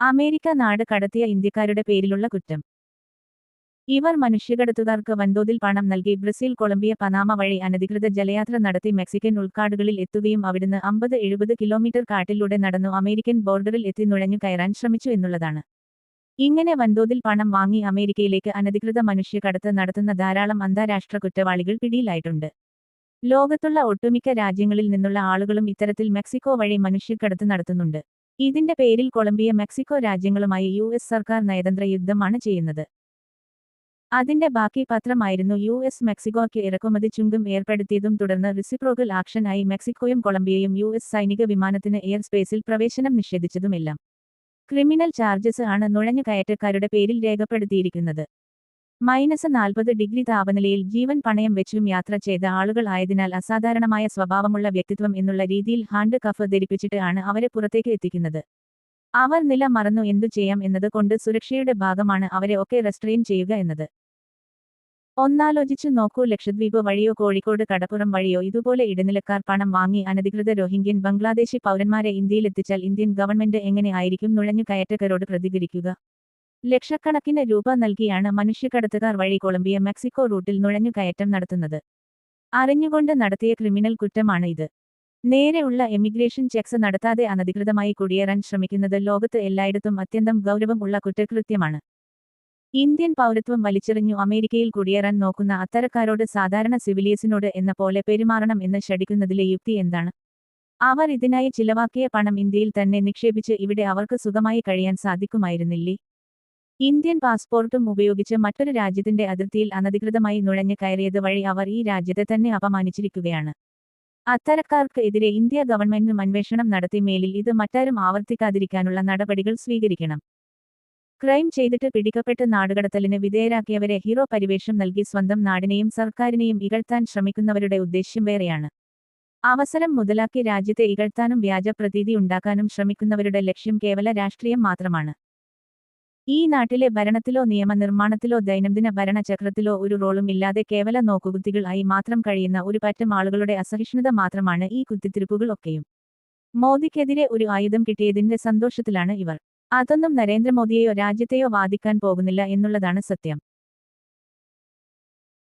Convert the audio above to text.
America നാട് കടത്തിയ ഇന്ത്യക്കാരുടെ പേരിലുള്ള കുറ്റം. ഇവർ മനുഷ്യകടത്തുകാർക്ക് വൻതോതിൽ പണം നൽകി ബ്രസീൽ കൊളംബിയ പനാമ വഴി അനധികൃത ജലയാത്ര നടത്തി മെക്സിക്കൻ ഉൾക്കാടുകളിൽ എത്തുകയും അവിടുന്ന് അമ്പത് എഴുപത് കിലോമീറ്റർ കാട്ടിലൂടെ നടന്നു അമേരിക്കൻ ബോർഡറിൽ എത്തി നുഴഞ്ഞു കയറാൻ ശ്രമിച്ചു എന്നുള്ളതാണ്. ഇങ്ങനെ വൻതോതിൽ പണം വാങ്ങി അമേരിക്കയിലേക്ക് അനധികൃത മനുഷ്യകടത്ത് നടത്തുന്ന ധാരാളം അന്താരാഷ്ട്ര കുറ്റവാളികൾ പിടിയിലായിട്ടുണ്ട്. ലോകത്തുള്ള ഒട്ടുമിക്ക രാജ്യങ്ങളിൽ നിന്നുള്ള ആളുകളും ഇത്തരത്തിൽ മെക്സിക്കോ വഴി മനുഷ്യക്കടത്ത് നടത്തുന്നുണ്ട്. ഇതിന്റെ പേരിൽ കൊളംബിയ മെക്സിക്കോ രാജ്യങ്ങളുമായി യു എസ് സർക്കാർ നയതന്ത്ര യുദ്ധമാണ് ചെയ്യുന്നത്. അതിന്റെ ബാക്കി പത്രമായിരുന്നു യു എസ് മെക്സിക്കോയ്ക്ക് ഇറക്കുമതി ചുങ്കം ഏർപ്പെടുത്തിയതും തുടർന്ന് റിസിപ്രോഗൽ ആക്ഷനായി മെക്സിക്കോയും കൊളംബിയയും യു എസ് സൈനിക വിമാനത്തിന് എയർ സ്പേസിൽ പ്രവേശനം നിഷേധിച്ചതുമെല്ലാം. ക്രിമിനൽ ചാർജസ് ആണ് നുഴഞ്ഞു കയറ്റക്കാരുടെ പേരിൽ രേഖപ്പെടുത്തിയിരിക്കുന്നത്. മൈനസ് നാൽപ്പത് ഡിഗ്രി താപനിലയിൽ ജീവൻ പണയം വെച്ചും യാത്ര ചെയ്ത ആളുകൾ ആയതിനാൽ അസാധാരണമായ സ്വഭാവമുള്ള വ്യക്തിത്വം എന്നുള്ള രീതിയിൽ ഹാൻഡ് കഫ് ധരിപ്പിച്ചിട്ട് ആണ് അവരെ പുറത്തേക്ക് എത്തിക്കുന്നത്. അവർ നില മറന്നു എന്തു ചെയ്യാം എന്നത് കൊണ്ട് സുരക്ഷയുടെ ഭാഗമാണ് അവരെ ഒക്കെ റെസ്ട്രെയിൻ ചെയ്യുക എന്നത്. ഒന്നാലോചിച്ചു നോക്കൂ ലക്ഷദ്വീപ് വഴിയോ കോഴിക്കോട് കടപ്പുറം വഴിയോ ഇതുപോലെ ഇടനിലക്കാർ പണം വാങ്ങി അനധികൃത രോഹിംഗ്യൻ ബംഗ്ലാദേശി പൗരന്മാരെ ഇന്ത്യയിലെത്തിച്ചാൽ ഇന്ത്യൻ ഗവൺമെന്റ് എങ്ങനെ ആയിരിക്കും നുഴഞ്ഞു കയറ്റക്കാരോട് പ്രതികരിക്കുക? ലക്ഷക്കണക്കിന് രൂപ നൽകിയാണ് മനുഷ്യക്കടത്തുകാർ വഴി കൊളംബിയ മെക്സിക്കോ റൂട്ടിൽ നുഴഞ്ഞുകയറ്റം നടത്തുന്നത്. അറിഞ്ഞുകൊണ്ട് നടത്തിയ ക്രിമിനൽ കുറ്റമാണ് ഇത്. നേരെയുള്ള എമിഗ്രേഷൻ ചെക്സ് നടത്താതെ അനധികൃതമായി കുടിയേറാൻ ശ്രമിക്കുന്നത് ലോകത്ത് എല്ലായിടത്തും അത്യന്തം ഗൗരവം ഉള്ള കുറ്റകൃത്യമാണ്. ഇന്ത്യൻ പൗരത്വം വലിച്ചെറിഞ്ഞു അമേരിക്കയിൽ കുടിയേറാൻ നോക്കുന്ന അത്തരക്കാരോട് സാധാരണ സിവിലിയസിനോട് എന്ന പോലെ പെരുമാറണം എന്ന് ഷടിക്കുന്നതിലെ യുക്തി എന്താണ്? അവർ ഇതിനായി ചിലവാക്കിയ പണം ഇന്ത്യയിൽ തന്നെ നിക്ഷേപിച്ച് ഇവിടെ അവർക്ക് സുഖമായി കഴിയാൻ സാധിക്കുമായിരുന്നില്ലേ? ഇന്ത്യൻ പാസ്പോർട്ടും ഉപയോഗിച്ച് മറ്റൊരു രാജ്യത്തിന്റെ അതിർത്തിയിൽ അനധികൃതമായി നുഴഞ്ഞു കയറിയത് വഴി അവർ ഈ രാജ്യത്തെ തന്നെ അപമാനിച്ചിരിക്കുകയാണ്. അത്തരക്കാർക്ക് എതിരെ ഇന്ത്യ ഗവൺമെന്റിനും അന്വേഷണം നടത്തി മേലിൽ ഇത് മറ്റാരും ആവർത്തിക്കാതിരിക്കാനുള്ള നടപടികൾ സ്വീകരിക്കണം. ക്രൈം ചെയ്തിട്ട് പിടിക്കപ്പെട്ട് നാടുകടത്തലിന് വിധേയരാക്കിയവരെ ഹീറോ പരിവേഷം നൽകി സ്വന്തം നാടിനെയും സർക്കാരിനെയും ഇകഴ്ത്താൻ ശ്രമിക്കുന്നവരുടെ ഉദ്ദേശ്യം വേറെയാണ്. അവസരം മുതലാക്കി രാജ്യത്തെ ഇകഴ്ത്താനും വ്യാജ പ്രതീതി ഉണ്ടാക്കാനും ശ്രമിക്കുന്നവരുടെ ലക്ഷ്യം കേവല രാഷ്ട്രീയം മാത്രമാണ്. ഈ നാട്ടിലെ ഭരണത്തിലോ നിയമനിർമ്മാണത്തിലോ ദൈനംദിന ഭരണചക്രത്തിലോ ഒരു റോളും ഇല്ലാതെ കേവല നോക്കുകുത്തികൾ ആയി മാത്രം കഴിയുന്ന ഒരു പറ്റം ആളുകളുടെ അസഹിഷ്ണുത മാത്രമാണ് ഈ കുത്തിത്തിരിപ്പുകൾ ഒക്കെയും. മോദിക്കെതിരെ ഒരു ആയുധം കിട്ടിയതിന്റെ സന്തോഷത്തിലാണ് ഇവർ. അതൊന്നും നരേന്ദ്രമോദിയെയോ രാജ്യത്തെയോ വാദിക്കാൻ പോകുന്നില്ല എന്നുള്ളതാണ് സത്യം.